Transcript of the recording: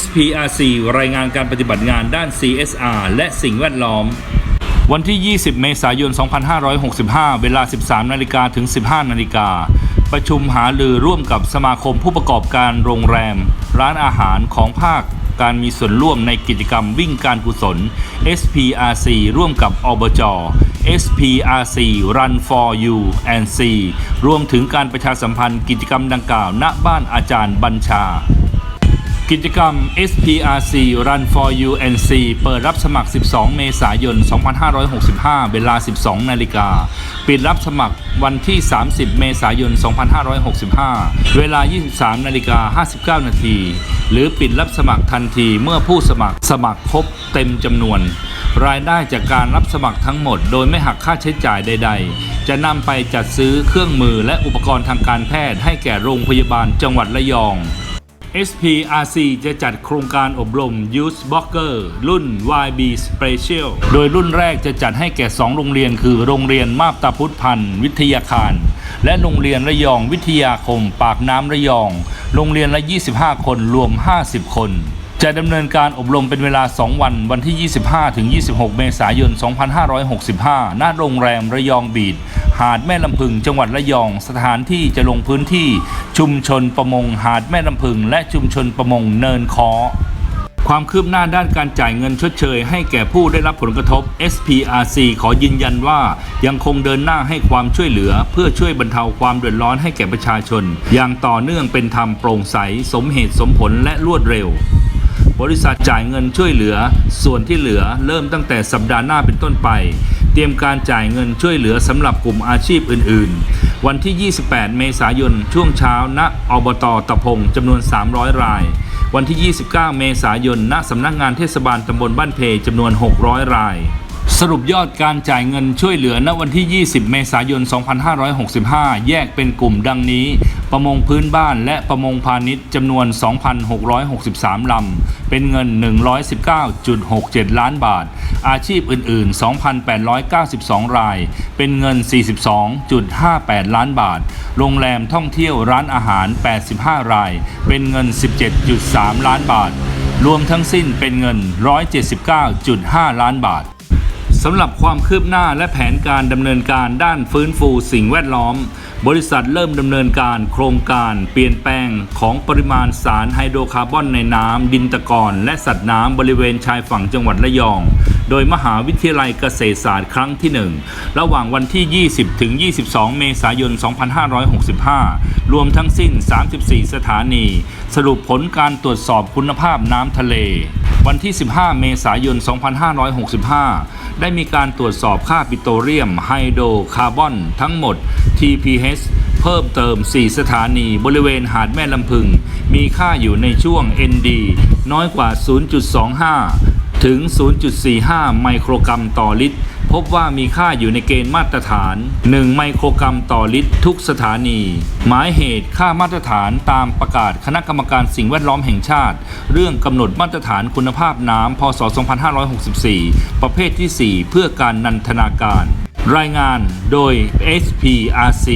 SPRC รายงานการปฏิบัติงานด้าน CSR และสิ่งแวดล้อม วันที่ 20 เมษายน 2565 เวลา 13 นาฬิกาถึง 15 นาฬิกา ประชุมหารือร่วมกับสมาคมผู้ประกอบการโรงแรม ร้านอาหารของภาคการมีส่วนร่วมในกิจกรรมวิ่งการกุศล SPRC ร่วมกับอบจ SPRC Run for You and C รวมถึงการประชาสัมพันธ์กิจกรรมดังกล่าวณบ้านอาจารย์บัญชา กิจกรรม SPRC Run for UNC เปิดรับสมัคร 12 เมษายน 2565 เวลา 12 นาฬิกา ปิดรับสมัครวันที่ 30 เมษายน 2565 เวลา 23 นาฬิกา 59 นาที หรือปิดรับสมัครทันทีเมื่อผู้สมัครสมัครครบเต็มจำนวน รายได้จากการรับสมัครทั้งหมด โดยไม่หักค่าใช้จ่ายใด ๆ จะนำไปจัดซื้อเครื่องมือและอุปกรณ์ทางการแพทย์ให้แก่โรงพยาบาลจังหวัดระยอง SPRC จะจัดโครงการอบรม Youth Blogger รุ่น YB Special โดยรุ่นแรกจะจัดให้แก่ 2 โรงเรียนคือ โรงเรียนมาบตาพุทธพันธ์วิทยาคาร และโรงเรียนระยองวิทยาคม ปากน้ำระยอง โรงเรียนละ 25 คนรวม 50 คน จะดำเนินการอบรมเป็นเวลา 2 วัน วันที่ 25 ถึง 26 เมษายน 2565 ณ โรงแรมระยองบีด หาดแม่ลำพึง จังหวัดระยอง สถานที่จะลงพื้นที่ชุมชนประมงหาดแม่ลำพึง และชุมชนประมงเนินคอความคืบหน้าด้านการจ่ายเงินชดเชย ให้แก่ผู้ได้รับผลกระทบ SPRC ขอยืนยันว่ายังคงเดินหน้าให้ความช่วยเหลือ เพื่อช่วยบรรเทาความเดือดร้อนให้แก่ประชาชน อย่างต่อเนื่องเป็นธรรมโปร่งใส สมเหตุสมผลและรวดเร็ว บริษัทจ่ายเงินช่วยเหลือ ส่วนที่เหลือเริ่มตั้งแต่สัปดาห์หน้าเป็นต้นไป เตรียมการจ่ายเงินช่วยเหลือสำหรับกลุ่มอาชีพอื่น ๆ วันที่ 28 เมษายนช่วงเช้าณอบตตะพงจำนวน 300 ราย วันที่ 29 เมษายนณสำนักงานเทศบาลตำบลบ้านเพจำนวน 600 รายสรุปยอดการจ่ายเงินช่วยเหลือณวันที่ 20 เมษายน 2565 แยกเป็นกลุ่มดังนี้ ประมงพื้นบ้านและประมงพาณิชย์จำนวน 2,663 ลำ เป็นเงิน 119.67 ล้านบาท อาชีพอื่น ๆ 2,892 ราย เป็นเงิน 42.58 ล้านบาท โรงแรมท่องเที่ยวร้านอาหาร 85 ราย เป็นเงิน 17.3 ล้านบาท รวมทั้งสิ้นเป็นเงิน 179.5 ล้านบาทสำหรับความคืบหน้าและแผนการดำเนินการด้านฟื้นฟูสิ่งแวดล้อม บริษัทเริ่มดำเนินการโครงการเปลี่ยนแปลงของปริมาณสารไฮโดรคาร์บอนในน้ำดินตะกอนและสัตว์น้ำบริเวณชายฝั่งจังหวัดระยอง โดยมหาวิทยาลัยเกษตรศาสตร์ครั้งที่ 1 ระหว่างวันที่ 20 ถึง 22 เมษายน 2565 รวมทั้งสิ้น 34 สถานี สรุปผลการตรวจสอบคุณภาพน้ำทะเล วันที่ 15 เมษายน 2565 ได้มีการตรวจสอบค่าปิโตรเลียมไฮโดรคาร์บอนทั้งหมด TPH เพิ่มเติม 4 สถานีบริเวณหาดแม่ลำพึง มีค่าอยู่ในช่วง ND น้อยกว่า 0.25 ถึง 0.45 ไมโครกรัมต่อลิตร พบว่ามีค่าอยู่ในเกณฑ์มาตรฐาน 1 ไมโครกรัมต่อลิตร ทุกสถานี หมายเหตุค่ามาตรฐานตามประกาศคณะกรรมการสิ่งแวดล้อมแห่งชาติ เรื่องกำหนดมาตรฐานคุณภาพน้ำพศ 2564 ประเภทที่ 4 เพื่อการนันทนาการ รายงานโดย SPRC